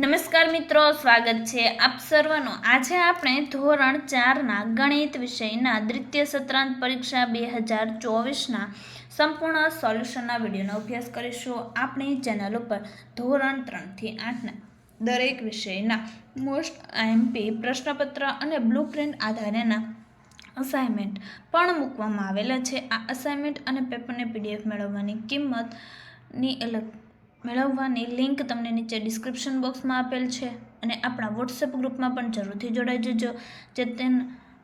નમસ્કાર મિત્રો, સ્વાગત છે આપ સર્વનું. આજે આપણે ધોરણ ચારના ગણિત વિષયના દ્વિતીય સત્રાંત પરીક્ષા બે હજાર ચોવીસના સંપૂર્ણ સોલ્યુશનના વિડીયોનો અભ્યાસ કરીશું. આપણી ચેનલ ઉપર ધોરણ ત્રણથી આઠના દરેક વિષયના મોસ્ટ આઈએમપી પ્રશ્નપત્ર અને બ્લુપ્રિન્ટ આધારેના અસાઇનમેન્ટ પણ મૂકવામાં આવેલા છે. આ અસાઇનમેન્ટ અને પેપરને પીડીએફ મેળવવાની કિંમતની અલગ મેળવવાની લિંક તમને નીચે ડિસ્ક્રિપ્શન બોક્સમાં આપેલ છે અને આપણા વોટ્સએપ ગ્રુપમાં પણ જરૂરથી જોડાઈ જજો. જે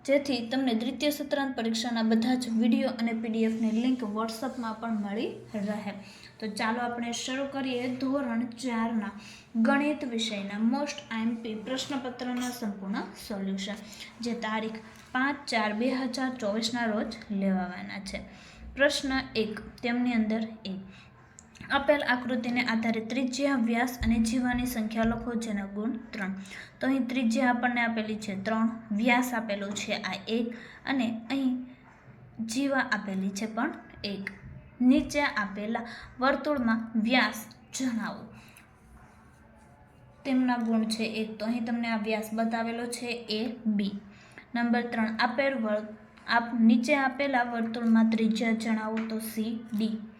જેથી તમને દ્વિતીય સત્રાંત પરીક્ષાના બધા જ વીડિયો અને પીડીએફની લિંક વોટ્સઅપમાં પણ મળી રહે. તો ચાલો આપણે શરૂ કરીએ ધોરણ ચારના ગણિત વિષયના મોસ્ટ આઈએમપી પ્રશ્નપત્રના સંપૂર્ણ સોલ્યુશન જે તારીખ પાંચ ચાર બે હજાર ચોવીસના રોજ લેવાવાના છે. પ્રશ્ન એક, તેમની અંદર એક આપેલ આકૃતિને આધારે ત્રિજ્યા, વ્યાસ અને જીવાની સંખ્યા લખો, જેના ગુણ ત્રણ. તો અહીં ત્રિજ્યા આપણને આપેલી છે ત્રણ, વ્યાસ આપેલો છે આ એક, અને અહીં જીવા આપેલી છે પણ એક. નીચે આપેલા વર્તુળમાં વ્યાસ જણાવો. તેમના ગુણ છે એક. તો અહીં તમને આ વ્યાસ બતાવેલો છે એ, બી. નંબર ત્રણ, આપેલ વર્ત આપ નીચે આપેલા વર્તુળમાં ત્રિજ્યા જણાવો તો સી, ડી.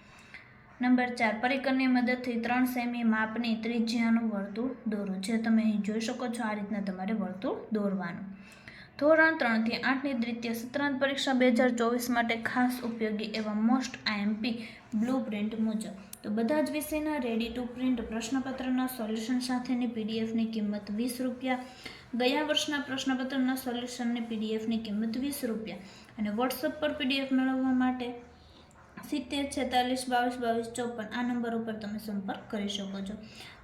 નંબર ચાર, પરિકરની મદદથી ત્રણ સેમી માપની ત્રિજ્યાનું વર્તુળ દોરો, જે તમે અહીં જોઈ શકો છો આ રીતના તમારે વર્તુળ દોરવાનું. ધોરણ ત્રણથી આઠની દ્વિતીય સત્રાંત પરીક્ષા બે હજાર ચોવીસ માટે ખાસ ઉપયોગી એવા મોસ્ટ આઈએમપી બ્લુ પ્રિન્ટ મુજબ. તો બધા જ વિષયના રેડી ટુ પ્રિન્ટ પ્રશ્નપત્રના સોલ્યુશન સાથેની પીડીએફની કિંમત વીસ રૂપિયા, ગયા વર્ષના પ્રશ્નપત્રના સોલ્યુશનની પીડીએફની કિંમત વીસ રૂપિયા. અને વોટ્સઅપ પર પીડીએફ મેળવવા માટે સિત્તેર, છેતાલીસ, બાવીસ બાવીસ, ચોપન આ નંબર ઉપર તમે સંપર્ક કરી શકો છો.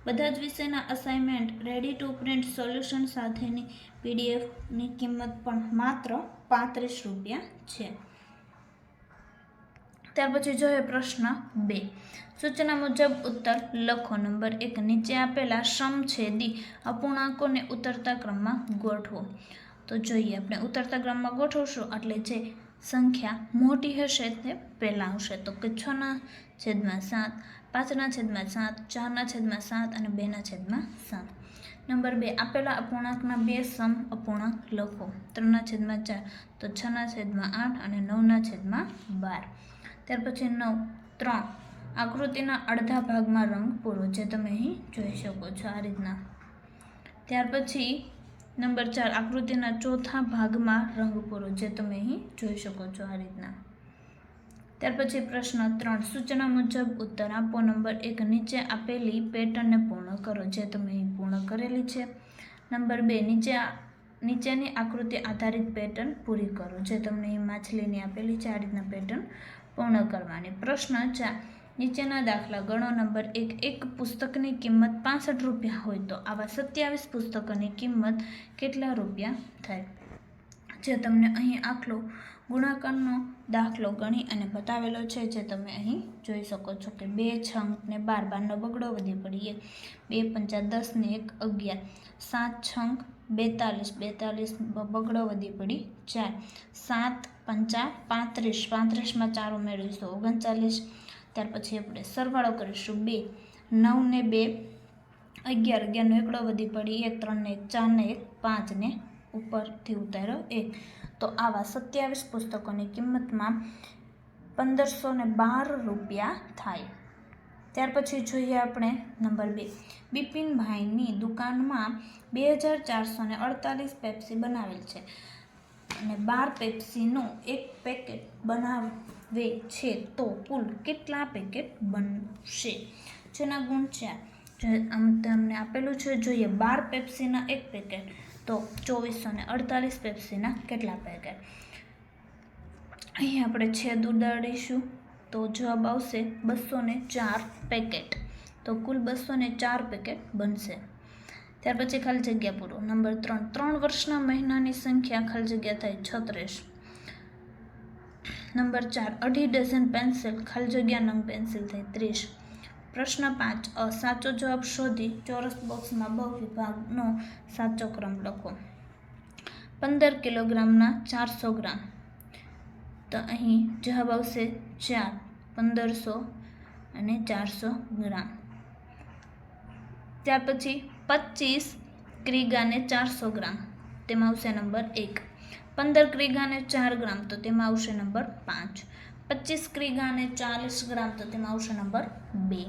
બધા જ વિષયના assignment ready to print solution સાથેની પીડીએફની કિંમત પણ માત્ર પાંત્રીસ રૂપિયા છે. ત્યાર પછી જોઈએ પ્રશ્ન બે. સૂચના મુજબ ઉત્તર લખો. નંબર એક, નીચે આપેલા સમછેદી અપૂર્ણાંકોને ઉતરતા ક્રમમાં ગોઠવો. તો જોઈએ આપણે ઉતરતા ક્રમમાં ગોઠવશું એટલે જે સંખ્યા મોટી હશે તે પહેલાં આવશે. તો કે છના છેદમાં સાત, પાંચના છેદમાં સાત, ચારના છેદમાં સાત અને બેના છેદમાં સાત. નંબર બે, આપેલા અપૂર્ણાંકના બે સમ અપૂર્ણાંક લખો. ત્રણના છેદમાં ચાર, તો છના છેદમાં આઠ અને નવના છેદમાં બાર. ત્યાર પછી નવ, ત્રણ. આકૃતિના અડધા ભાગમાં રંગ પૂરો, જે તમે અહીં જોઈ શકો છો આ રીતના. ત્યાર પછી નંબર ચાર, આકૃતિના ચોથા ભાગમાં રંગ પૂરો જે તમે અહીં જોઈ શકો છો આ રીતના. ત્યાર પછી પ્રશ્ન ત્રણ, સૂચના મુજબ ઉત્તર આપો. નંબર એક, નીચે આપેલી પેટર્નને પૂર્ણ કરો જે તમે અહીં પૂર્ણ કરેલી છે. નંબર બે, નીચે નીચેની આકૃતિ આધારિત પેટર્ન પૂરી કરો જે તમને અહીં માછલીની આપેલી છે, આ રીતના પેટર્ન પૂર્ણ કરવાની. પ્રશ્ન ચાર નીચેના દાખલા ગણો નંબર એક. એક પુસ્તકની કિંમત પાસઠ રૂપિયા હોય તો આવા સત્યાવીસ પુસ્તકોની કિંમત કેટલા રૂપિયા થાય? જે તમને અહીં આખલો ગુણાકારનો દાખલો ગણી અને બતાવેલો છે જે તમે અહીં જોઈ શકો છો કે બે છંક ને બાર બારનો બગડો વધી પડીએ. બે પંચા દસને એક અગિયાર. સાત છંક બેતાલીસ. બેતાલીસ બગડો વધી પડી ચાર સાત પંચા પાંત્રીસ. પાંત્રીસમાં ચાર ઉમેરીશું. ઓગણચાલીસ. ત્યાર પછી આપણે સરવાળો કરીશું બે. નવ ને બે, અગિયાર. અગિયારનો એકડો વધી પડી એક ત્રણ ને એક ચાર ને એક પાંચ ને ઉપરથી ઉતાર્યો એક. તો આવા સત્યાવીસ પુસ્તકોની કિંમતમાં પંદરસો ને બાર રૂપિયા થાય. ત્યાર પછી જોઈએ આપણે નંબર બે. બિપિનભાઈની દુકાનમાં બે હજાર ચારસો અડતાલીસ પેપ્સી બનાવેલ છે. અને બાર પેપ્સીનું એક પેકેટ બનાવે છે તો કુલ કેટલા પેકેટ બનશે? જેના ગુણ છે આમ તમને આપેલું છે, જોઈએ બાર પેપ્સીના એક પેકેટ, તો ચોવીસો ને અડતાલીસ પેપ્સીના કેટલા પેકેટ? અહીં આપણે છેદ ઉડાડીશું, તો જવાબ આવશે બસો ચાર પેકેટ. તો કુલ બસો ચાર પેકેટ બનશે. ત્યાર પછી ખાલી જગ્યા પૂરો. નંબર ત્રણ ત્રણ વર્ષના મહિનાની સંખ્યા ખાલી જગ્યા થાય છત્રીસ. નંબર ચાર, અઢી ડઝન પેન્સિલ, ખાલી જગ્યા નંગ પેન્સિલ થાય ત્રીસ. પ્રશ્ન પાંચ, અ, સાચો જવાબ શોધી ચોરસ બોક્સમાં બ વિભાગનો સાચો ક્રમ લખો. પંદર કિલોગ્રામના ચારસો ગ્રામ. તો અહીં જવાબ આવશે ચાર, પંદરસો અને ચારસો ગ્રામ. ત્યાર પછી પચીસ ક્રીગાને ચારસો ગ્રામ, તેમાં આવશે નંબર એક. પંદર ક્રીગાને ચાર ગ્રામ, તો તેમાં આવશે નંબર પાંચ. પચીસ ક્રીગાને ચાલીસ ગ્રામ, તો તેમાં આવશે નંબર બે.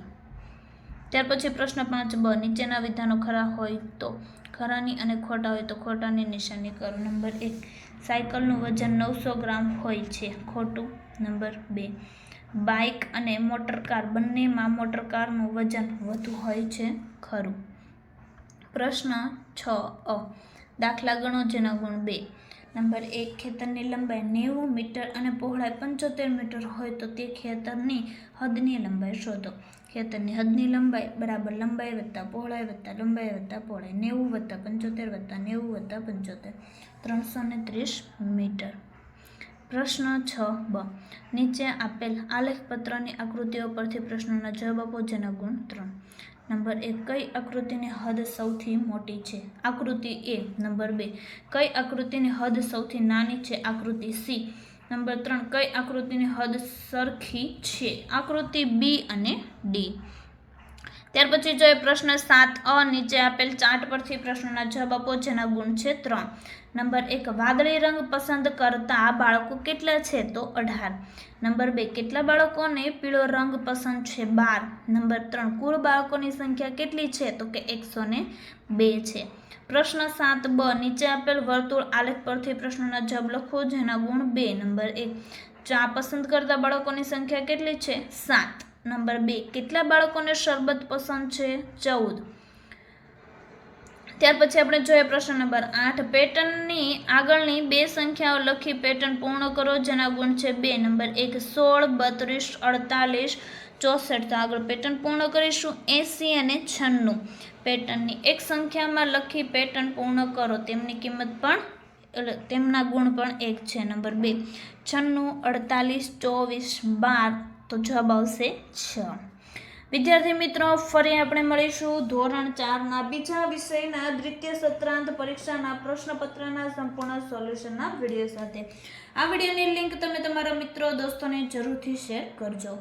ત્યાર પછી પ્રશ્ન પાંચ બ, નીચેના વિધાનો ખરા હોય તો? ખરાની અને ખોટા હોય તો ખોટાની નિશાની કરો. નંબર એક, સાયકલનું વજન નવસો ગ્રામ હોય છે, ખોટું. નંબર બે, બાઇક અને મોટર કાર, બંનેમાં મોટર કારનું વજન વધુ હોય છે, ખરું. પ્રશ્ન છ અ. દાખલા ગણો જેના ગુણ બે. નંબર એક, ખેતરની લંબાઈ નેવું મીટર અને પહોળાઈ પંચોતેર મીટર હોય તો તે ખેતરની હદની લંબાઈ શોધો. ખેતરની હદની લંબાઈ બરાબર લંબાઈ વત્તા પહોળાઈ વત્તા લંબાઈ વત્તા પહોળાઈ નેવું વત્તા પંચોતેર વત્તા નેવું વત્તા પંચોતેર. ત્રણસો ને ત્રીસ મીટર. પ્રશ્ન છ બ. નીચે આપેલ આલેખપત્રની આકૃતિઓ પરથી પ્રશ્નોના જવાબ આપો જેના ગુણ ત્રણ. નંબર એક, કઈ આકૃતિની હદ સૌથી મોટી છે? આકૃતિ એ, નંબર બે, કઈ આકૃતિની હદ સૌથી નાની છે? આકૃતિ સી, નંબર ત્રણ, કઈ આકૃતિની હદ સરખી છે? આકૃતિ બી અને ડી. ત્યાર પછી જોઈએ પ્રશ્ન સાત અ, નીચે આપેલ ચાર્ટ પરથી પ્રશ્નોના જવાબ આપો, જેના ગુણ છે ત્રણ. નંબર એક, વાદળી રંગ પસંદ કરતા બાળકો કેટલા છે? તો અઢાર. નંબર બે, કેટલા બાળકોને પીળો રંગ પસંદ છે? બાર. નંબર ત્રણ, કુલ બાળકોની સંખ્યા કેટલી છે? તો કે એકસો બે છે. પ્રશ્ન સાત બ, નીચે આપેલ વર્તુળ આલેખ પરથી પ્રશ્નોના જવાબ લખો, જેના ગુણ બે. નંબર એક, ચા પસંદ કરતા બાળકોની સંખ્યા કેટલી છે? સાત. નંબર બે, કેટલા બાળકોને શરબત પસંદ છે? ચૌદ. ત્યાર પછી આપણે જોઈએ પ્રશ્ન નંબર આઠ. પેટર્નની આગળની બે સંખ્યાઓ લખી પેટર્ન પૂર્ણ કરો, જેના ગુણ છે બે. નંબર એક, સોળ, બત્રીસ, અડતાલીસ, ચોસઠ. તો આગળ પેટર્ન પૂર્ણ કરીશું. એંસી અને છન્નું. પેટર્નની એક સંખ્યામાં લખી પેટર્ન પૂર્ણ કરો. તેમની કિંમત પણ, એટલે તેમના ગુણ પણ એક છે. નંબર બે, છન્નું, અડતાલીસ, ચોવીસ, બાર તો જવાબ આવશે છ. વિદ્યાર્થી મિત્રો, ફરી આપણે મળીશું ધોરણ ચારના બીજા વિષયના દ્વિતીય સત્રાંત પરીક્ષાના પ્રશ્નપત્રના સંપૂર્ણ સોલ્યુશનના વીડિયો સાથે. આ વિડીયોની લિંક તમે તમારા મિત્રો, દોસ્તોને જરૂરથી શેર કરજો.